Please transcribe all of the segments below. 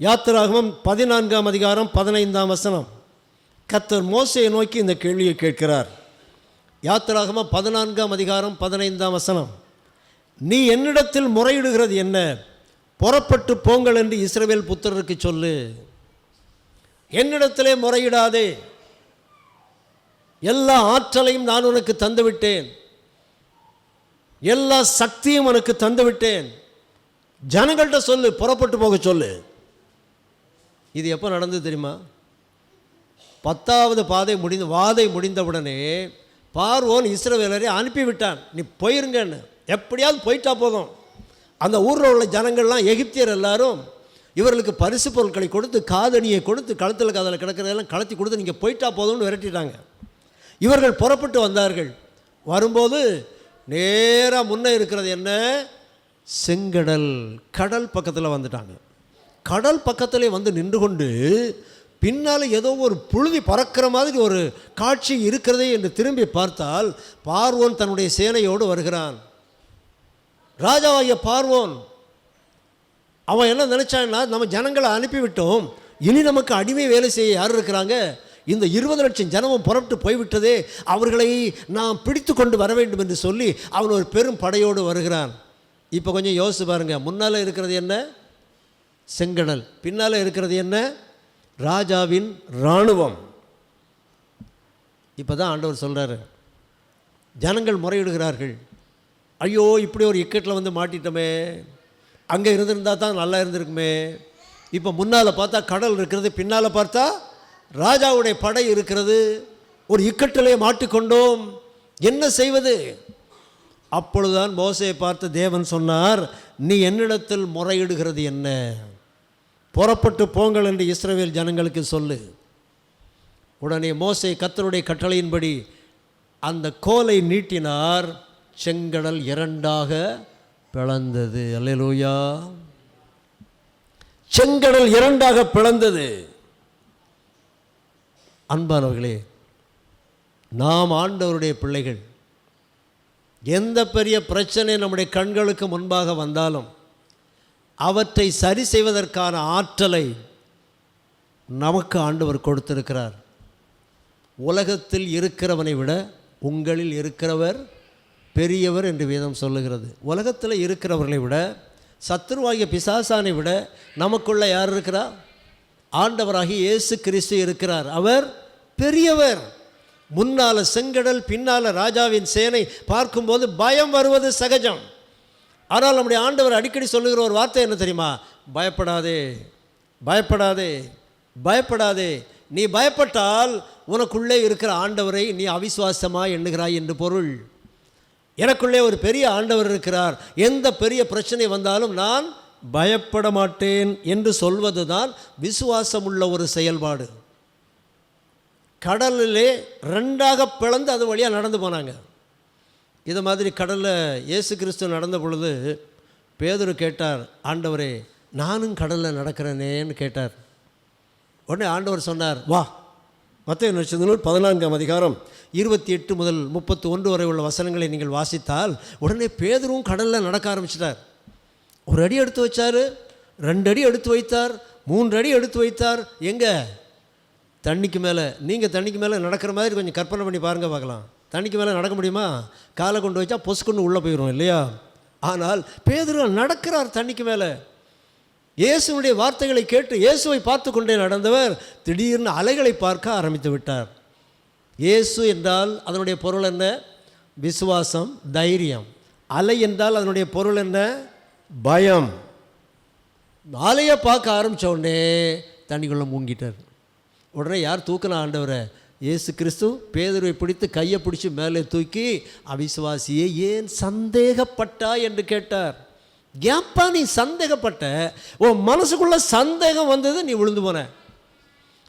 யாத்திராகமம் பதினான்காம் அதிகாரம் பதினைந்தாம் வசனம். கர்த்தர் மோசையை நோக்கி இந்த கேள்வியை கேட்கிறார். யாத்திராகமம் பதினான்காம் அதிகாரம் பதினைந்தாம் வசனம். நீ என்னிடத்தில் முறையிடுகிறது என்ன? புறப்பட்டு போங்கள் என்று இஸ்ரவேல் புத்திரருக்கு சொல்லு. என்னிடத்திலே முறையிடாதே. எல்லா ஆற்றலையும் நான் உனக்கு தந்துவிட்டேன். எல்லா சக்தியும் உனக்கு தந்துவிட்டேன். ஜனங்கள்கிட்ட சொல்லு புறப்பட்டு போக சொல்லு. இது எப்போ நடந்தது தெரியுமா? பத்தாவது பாதை முடிந்து வாதை முடிந்தவுடனே பார்வோன் இஸ்ரவேலரை அனுப்பிவிட்டான். நீ போயிருங்கன்னு. எப்படியாவது போயிட்டா போதும். அந்த ஊரில் உள்ள ஜனங்கள்லாம் எகிப்தியர் எல்லாரும் இவர்களுக்கு பரிசு பொருட்களை கொடுத்து காதணியை கொடுத்து கழுத்தில் காதில் கிடக்கிறதெல்லாம் கலத்தி கொடுத்து நீங்கள் போயிட்டா போதும்னு விரட்டிட்டாங்க. இவர்கள் புறப்பட்டு வந்தார்கள். வரும்போது நேராக முன்னே இருக்கிறது என்ன? செங்கடல் கடல் பக்கத்தில் வந்துட்டாங்க. கடல் பக்கத்திலே வந்து நின்று கொண்டு பின்னால் ஏதோ ஒரு புழுதி பறக்கிற மாதிரி ஒரு காட்சி இருக்கிறதே என்று திரும்பி பார்த்தால் பார்வோன் தன்னுடைய சேனையோடு வருகிறான். ராஜாவாகிய பார்வோன் அவன் என்ன நினச்சான்னா நம்ம ஜனங்களை அனுப்பிவிட்டோம். இனி நமக்கு அடிமை வேலை செய்ய யார் இருக்கிறாங்க? இந்த இருபது லட்சம் ஜனமும் புறப்பட்டு போய்விட்டதே. அவர்களை நாம் பிடித்து கொண்டு வர வேண்டும் என்று சொல்லி அவன் ஒரு பெரும் படையோடு வருகிறான். இப்போ கொஞ்சம் யோசிச்சு பாருங்கள் முன்னால் இருக்கிறது என்ன? செங்கடல். பின்னால் இருக்கிறது என்ன? ராஜாவின் இராணுவம். இப்போ தான் ஆண்டவர் சொல்கிறாரு ஜனங்கள் முறையிடுகிறார்கள். ஐயோ இப்படி ஒரு இக்கட்டில் வந்து மாட்டிட்டோமே. அங்கே இருந்திருந்தா தான் நல்லா இருந்திருக்குமே. இப்போ முன்னால் பார்த்தா கடல் இருக்கிறது பின்னால் பார்த்தா ராஜாவுடைய படை இருக்கிறது. ஒரு இக்கட்டிலே மாட்டிக்கொண்டோம். என்ன செய்வது? அப்பொழுதுதான் மோசையை பார்த்து தேவன் சொன்னார் நீ என்னிடத்தில் முறையிடுகிறது என்ன? புறப்பட்டு போங்கள் என்று இஸ்ரவேல் ஜனங்களுக்கு சொல்லு. உடனே மோசை கத்தருடைய கட்டளையின்படி அந்த கோலை நீட்டினார். செங்கடல் இரண்டாக பிளந்தது. அல்லையா செங்கடல் இரண்டாக பிளந்தது. அன்பானவர்களே நாம் ஆண்டவருடைய பிள்ளைகள். எந்த பெரிய பிரச்சனை நம்முடைய கண்களுக்கு முன்பாக வந்தாலும் அவற்றை சரி செய்வதற்கான ஆற்றலை நமக்கு ஆண்டவர் கொடுத்திருக்கிறார். உலகத்தில் இருக்கிறவனை விட உங்களில் இருக்கிறவர் பெரியவர் என்று வேதம் சொல்லுகிறது. உலகத்தில் இருக்கிறவர்களை விட சத்துருவாகிய பிசாசானை விட நமக்குள்ள யார் இருக்கிறார் ஆண்டவராகி இயேசு கிறிஸ்து இருக்கிறார். அவர் பெரியவர். முன்னால் செங்கடல் பின்னால் ராஜாவின் சேனை பார்க்கும்போது பயம் வருவது சகஜம். ஆனால் நம்முடைய ஆண்டவர் அடிக்கடி சொல்லுகிற ஒரு வார்த்தை என்ன தெரியுமா? பயப்படாதே பயப்படாதே பயப்படாதே. நீ பயப்பட்டால் உனக்குள்ளே இருக்கிற ஆண்டவரை நீ அவிசுவாசமாக எண்ணுகிறாய் என்று பொருள். எனக்குள்ளே ஒரு பெரிய ஆண்டவர் இருக்கிறார். எந்த பெரிய பிரச்சனை வந்தாலும் நான் பயப்பட மாட்டேன் என்று சொல்வது தான் விசுவாசமுள்ள ஒரு செயல்பாடு. கடலிலே ரெண்டாக பிளந்து அது வழியாக நடந்து போனாங்க. இது மாதிரி கடலில் இயேசு கிறிஸ்து நடந்த பொழுது பேதர் கேட்டார் ஆண்டவரே நானும் கடலில் நடக்கிறேனேன்னு கேட்டார். உடனே ஆண்டவர் சொன்னார் வா. மத்திய நூல் பதினான்காம் அதிகாரம் இருபத்தி எட்டு முதல் முப்பத்தி ஒன்று வரை உள்ள வசனங்களை நீங்கள் வாசித்தால் உடனே பேதரும் கடலில் நடக்க ஆரம்பிச்சிட்டார். ஒரு அடி எடுத்து வச்சார் ரெண்டு அடி எடுத்து வைத்தார் மூன்று அடி எடுத்து வைத்தார். எங்கே? தண்ணிக்கு மேலே. நீங்கள் தண்ணிக்கு மேலே நடக்கிற மாதிரி கொஞ்சம் கற்பனை பண்ணி பாருங்கள் பார்க்கலாம். தண்ணிக்கு மேலே நடக்க முடியுமா? காலை கொண்டு வச்சா பொசுக்குன்னு உள்ளே போயிடும் இல்லையா? ஆனால் பேதுரு நடக்கிறார் தண்ணிக்கு மேலே. இயேசுனுடைய வார்த்தைகளை கேட்டு இயேசுவை பார்த்து கொண்டே நடந்தவர் திடீர்னு அலைகளை பார்க்க ஆரம்பித்து விட்டார். இயேசு என்றால் அதனுடைய பொருள் என்ன? விசுவாசம் தைரியம். அலை என்றால் அதனுடைய பொருள் என்ன? பயம். அலையை பார்க்க ஆரம்பித்த உடனே தண்ணிக்குள்ளே மூங்கிட்டார். உடனே யார் தூக்கின ஆண்டவரை? இயேசு கிறிஸ்து பேதுருவை பிடித்து கையை பிடிச்சி மேலே தூக்கி அவிசுவாசியை ஏன் சந்தேகப்பட்டா என்று கேட்டார். ஏப்பா நீ சந்தேகப்பட்ட? உன் மனசுக்குள்ள சந்தேகம் வந்தது நீ விழுந்து போன.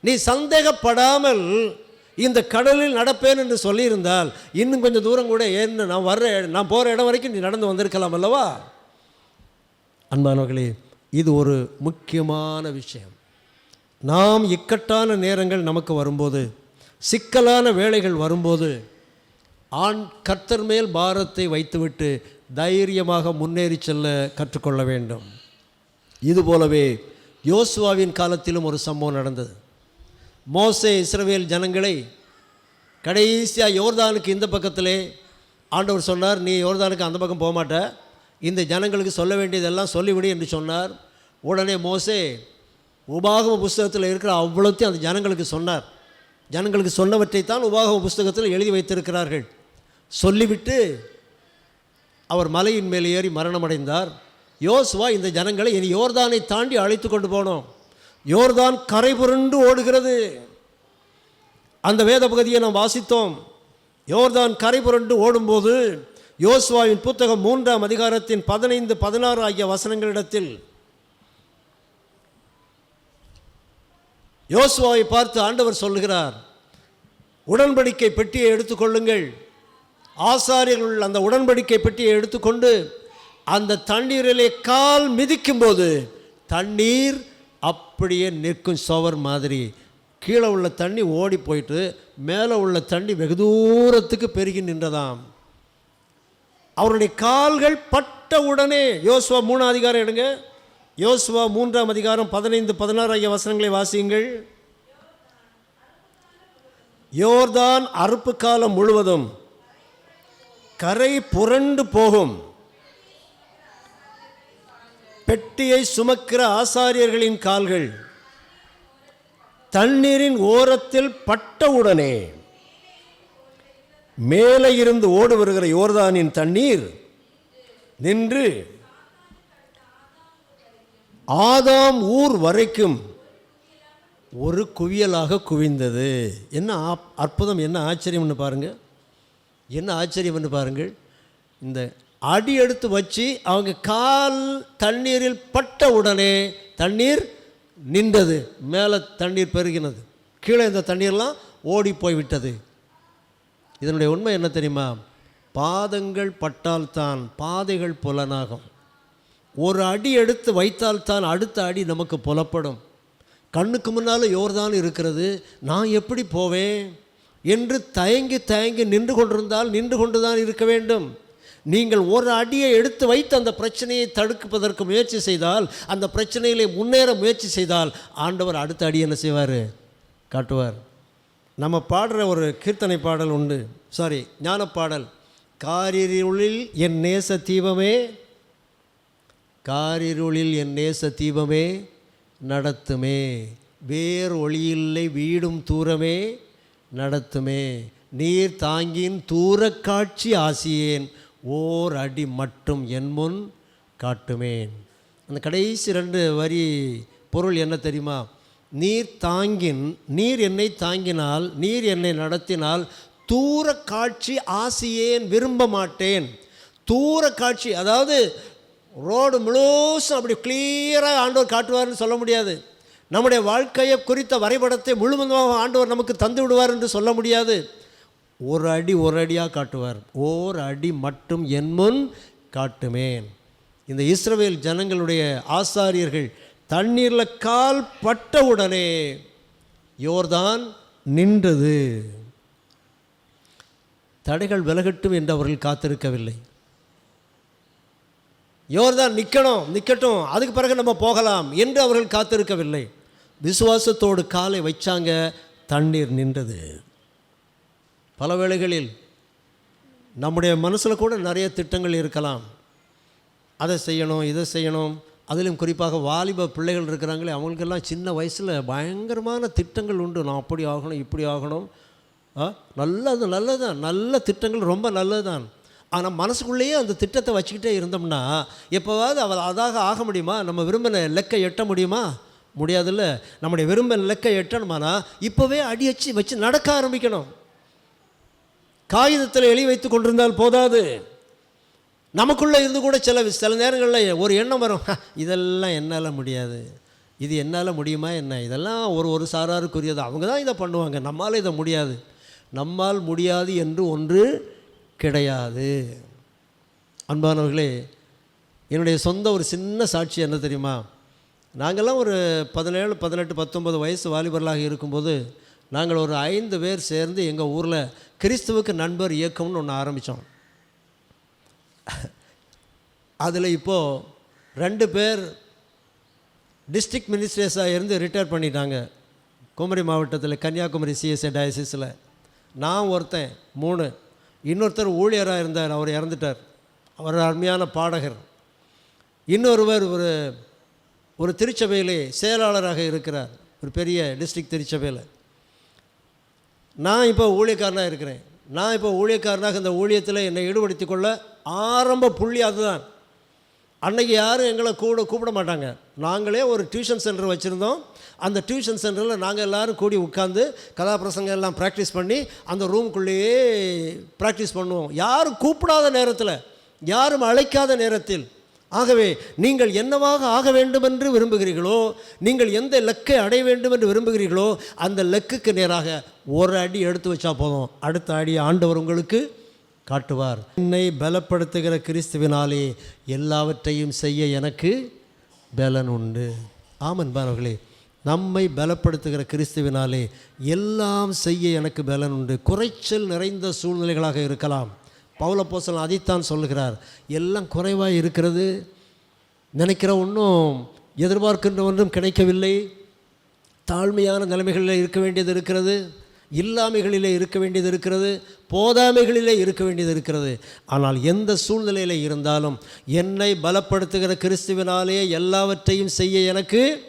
நீ சந்தேகப்படாமல் இந்த கடலில் நடப்பேன் என்று சொல்லியிருந்தால் இன்னும் கொஞ்சம் தூரம் கூட ஏன்னு நான் வர்ற நான் போகிற இடம் வரைக்கும் நீ நடந்து வந்திருக்கலாம் அல்லவா? அன்பானவர்களே இது ஒரு முக்கியமான விஷயம். நாம் இக்கட்டான நேரங்கள் நமக்கு வரும்போது சிக்கலான வேலைகள் வரும்போது ஆண் கர்த்தர் மேல் பாரத்தை வைத்துவிட்டு தைரியமாக முன்னேறி செல்ல கற்றுக்கொள்ள வேண்டும். இதுபோலவே யோசுவாவின் காலத்திலும் ஒரு சம்பவம் நடந்தது. மோசே இஸ்ரவேல் ஜனங்களை கடைசியாக யோர்தானுக்கு இந்த பக்கத்திலே ஆண்டவர் சொன்னார் நீ யோர்தானுக்கு அந்த பக்கம் போக மாட்ட இந்த ஜனங்களுக்கு சொல்ல வேண்டியதெல்லாம் சொல்லிவிடு என்று சொன்னார். உடனே மோசே உபாகம புஸ்தகத்தில் இருக்கிற அவ்வளோத்தையும் அந்த ஜனங்களுக்கு சொன்னார். ஜனங்களுக்கு சொன்னவற்றைத்தான் உபாகம புஸ்தகத்தில் எழுதி வைத்திருக்கிறார்கள். சொல்லிவிட்டு அவர் மலையின் மேல் ஏறி மரணமடைந்தார். யோசுவா இந்த ஜனங்களை இனி யோர்தானை தாண்டி அழைத்து கொண்டு போனோம். யோர்தான் கரை புரண்டு ஓடுகிறது. அந்த வேத பகுதியை நாம் வாசித்தோம். யோர்தான் கரை புரண்டு ஓடும்போது யோசுவாவின் புத்தகம் மூன்றாம் அதிகாரத்தின் பதினைந்து பதினாறு ஆகிய வசனங்களிடத்தில் யோசுவாவை பார்த்து ஆண்டவர் சொல்லுகிறார் உடன்படிக்கை பெட்டியை எடுத்துக்கொள்ளுங்கள் ஆசாரியர்கள் அந்த உடன்படிக்கை பெட்டியை எடுத்துக்கொண்டு அந்த தண்ணீரிலே கால் மிதிக்கும்போது தண்ணீர் அப்படியே நிற்கும் சுவர் மாதிரி. கீழே உள்ள தண்ணி ஓடி போயிட்டு மேலே உள்ள தண்ணி வெகு தூரத்துக்கு பெருகி நின்றதாம். அவருடைய கால்கள் பட்ட உடனே யோசுவா மூணாம் அதிகாரம் எடுங்க. யோசுவா மூன்றாம் அதிகாரம் பதினைந்து பதினாறு ஆகிய வசனங்களை வாசியுங்கள். யோர்தான் அறுப்பு காலம் முழுவதும் கரை புரண்டு போகும். பெட்டியை சுமக்கிற ஆசாரியர்களின் கால்கள் தண்ணீரின் ஓரத்தில் பட்டவுடனே மேலே இருந்து ஓடு வருகிற யோர்தானின் தண்ணீர் நின்று ஆதாம் ஊர் வரைக்கும் ஒரு குவியலாக குவிந்தது. என்ன அற்புதம் என்ன ஆச்சரியம்னு பாருங்கள் என்ன ஆச்சரியம்னு பாருங்கள். இந்த அடி எடுத்து வச்சு அவங்க கால் தண்ணீரில் பட்ட உடனே தண்ணீர் நின்றது. மேலே தண்ணீர் பெருகினது. கீழே இந்த தண்ணீர்லாம் ஓடி போய்விட்டது. இதனுடைய உண்மை என்ன தெரியுமா? பாதங்கள் பட்டால்தான் பாதைகள் புலனாகும். ஒரு அடி எடுத்து வைத்தால்தான் அடுத்த அடி நமக்கு புலப்படும். கண்ணுக்கு முன்னால் யோர்தான் இருக்கிறது. நான் எப்படி போவேன்? என்று தயங்கி தயங்கி நின்று கொண்டிருந்தால் நின்று கொண்டு தான் இருக்க வேண்டும். நீங்கள் ஒரு அடியை எடுத்து வைத்து அந்த பிரச்சனையை தடுப்பதற்கு முயற்சி செய்தால் அந்த பிரச்சனையிலே முன்னேற முயற்சி செய்தால் ஆண்டவர் அடுத்த அடி என்ன செய்வார்? காட்டுவார். நம்ம பாடுற ஒரு கீர்த்தனை பாடல் உண்டு. சாரி ஞானப்பாடல். காரிருளில் என் நேச தீபமே காரிருளில் என் நேச தீபமே நடத்துமே. வேறு ஒளியில்லை வீடும் தூரமே. நடத்துமே. நீர் தாங்கின் தூரக்காட்சி ஆசியேன் ஓர் அடி மட்டும் என் முன் காட்டுமேன். அந்த கடைசி ரெண்டு வரி பொருள் என்ன தெரியுமா? நீர் தாங்கின் நீர் என்னை தாங்கினால் நீர் என்னை நடத்தினால் தூர காட்சி ஆசியேன் விரும்ப மாட்டேன். தூர காட்சி அதாவது ரோடு முழுசும் அப்படி கிளியராக ஆண்டோர் காட்டுவார்னு சொல்ல முடியாது. நம்முடைய வாழ்க்கையை குறித்த வரைபடத்தை முழுவதுமாக ஆண்டவர் நமக்கு தந்து விடுவார் என்று சொல்ல முடியாது. ஒரு அடி ஒரு அடியாக காட்டுவார். ஓர் அடி மட்டும் என் முன் காட்டுமேன். இந்த இஸ்ரவேல் ஜனங்களுடைய ஆசாரியர்கள் தண்ணீரில் கால் பட்டவுடனே யோர்தான் நின்றது. தடைகள் விலகட்டும் என்று அவர்கள் காத்திருக்கவில்லை. யோர்தான் நிற்கணும் நிற்கட்டும் அதுக்கு பிறகு நம்ம போகலாம் என்று அவர்கள் காத்திருக்கவில்லை. விசுவாசத்தோடு காலை வைச்சாங்க தண்ணீர் நின்றது. பல வேளைகளில் நம்முடைய மனசில் கூட நிறைய திட்டங்கள் இருக்கலாம். அதை செய்யணும் இதை செய்யணும். அதிலும் குறிப்பாக வாலிப பிள்ளைகள் இருக்கிறாங்களே அவங்களுக்கெல்லாம் சின்ன வயசில் பயங்கரமான திட்டங்கள் உண்டு. நான் அப்படி ஆகணும் இப்படி ஆகணும். ஆ நல்லது நல்லதுதான். நல்ல திட்டங்கள் ரொம்ப நல்லதுதான். ஆனால் மனசுக்குள்ளேயே அந்த திட்டத்தை வச்சுக்கிட்டே இருந்தோம்னா எப்போவாவது அவள் அதாக ஆக முடியுமா? நம்ம விரும்பின லெக்கை எட்ட முடியுமா? முடியாதுல்ல? நம்முடைய விரும்ப இலக்கை எட்டணுமானா இப்போவே அடி வச்சு வச்சு நடக்க ஆரம்பிக்கணும். காகிதத்தில் எழுதி வைத்து கொண்டிருந்தால் போதாது. நமக்குள்ளே இருந்து கூட சில சில நேரங்களில் ஒரு எண்ணம் வரும். இதெல்லாம் என்னால் முடியாது. இது என்னால் முடியுமா என்ன? இதெல்லாம் ஒரு ஒரு சாராருக்குரியது. அவங்க தான் இதை பண்ணுவாங்க. நம்மால் இதை முடியாது. நம்மால் முடியாது என்று ஒன்று கிடையாது. அன்பானவர்களே என்னுடைய சொந்த ஒரு சின்ன சாட்சி என்ன தெரியுமா? நாங்கள்லாம் ஒரு பதினேழு பதினெட்டு பத்தொம்பது வயசு வாலிபர்களாக இருக்கும்போது நாங்கள் ஒரு ஐந்து பேர் சேர்ந்து எங்கள் ஊரில் கிறிஸ்துவுக்கு நண்பர் இயக்கம்னு ஒன்று ஆரம்பித்தோம் அதில் இப்போது ரெண்டு பேர் டிஸ்ட்ரிக்ட் மினிஸ்ட்ரேஸாக இருந்து ரிட்டையர் பண்ணிட்டாங்க. குமரி மாவட்டத்தில் கன்னியாகுமரி சிஎஸ்ஏ டயசிஸில். நான் ஒருத்தன் மூணு. இன்னொருத்தர் ஊழியராக இருந்தார் அவர் இறந்துட்டார். அவர் அருமையான பாடகர். இன்னொருவர் ஒரு ஒரு திருச்சபையிலே செயலாளராக இருக்கிறார். ஒரு பெரிய டிஸ்ட்ரிக்ட் திருச்சபையில். நான் இப்போ ஊழியக்காரனாக இருக்கிறேன். நான் இப்போ ஊழியக்காரனாக இந்த ஊழியத்தில் என்னை ஈடுபடுத்தி கொள்ள ஆரம்ப புள்ளி அதுதான். அன்றைக்கி யாரும் எங்களை கூட கூப்பிட மாட்டாங்க. நாங்களே ஒரு டியூஷன் சென்டர் வச்சுருந்தோம். அந்த டியூஷன் சென்டரில் நாங்கள் எல்லோரும் கூடி உட்காந்து கதாபிரசங்கம் எல்லாம் ப்ராக்டிஸ் பண்ணி அந்த ரூமுக்குள்ளேயே ப்ராக்டிஸ் பண்ணுவோம். யாரும் கூப்பிடாத நேரத்தில் யாரும் அழைக்காத நேரத்தில் ஆகவே நீங்கள் என்னவாக ஆக வேண்டும் என்று விரும்புகிறீர்களோ நீங்கள் எந்த லக்கை அடைய வேண்டும் என்று விரும்புகிறீர்களோ அந்த லக்குக்கு நேராக ஒரு அடி எடுத்து வச்சா போதும். அடுத்த அடி ஆண்டவர் உங்களுக்கு காட்டுவார். என்னை பலப்படுத்துகிற கிறிஸ்துவினாலே எல்லாவற்றையும் செய்ய எனக்கு பலன் உண்டு. ஆமன்பானவர்களே நம்மை பலப்படுத்துகிற கிறிஸ்துவினாலே எல்லாம் செய்ய எனக்கு பலன் உண்டு. குறைச்சல் நிறைந்த சூழ்நிலைகளாக இருக்கலாம். பவுலப்போசல் அதைத்தான் சொல்லுகிறார். எல்லாம் குறைவாக இருக்கிறது. நினைக்கிற ஒன்றும் எதிர்பார்க்கின்ற ஒன்றும் கிடைக்கவில்லை. தாழ்மையான நிலைமைகளில் இருக்க வேண்டியது இருக்கிறது. இல்லாமைகளிலே இருக்க வேண்டியது இருக்கிறது. போதாமைகளிலே இருக்க வேண்டியது இருக்கிறது. ஆனால் எந்த சூழ்நிலையில் இருந்தாலும் என்னை பலப்படுத்துகிற கிறிஸ்துவினாலே எல்லாவற்றையும் செய்ய எனக்கு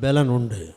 பலன் உண்டு.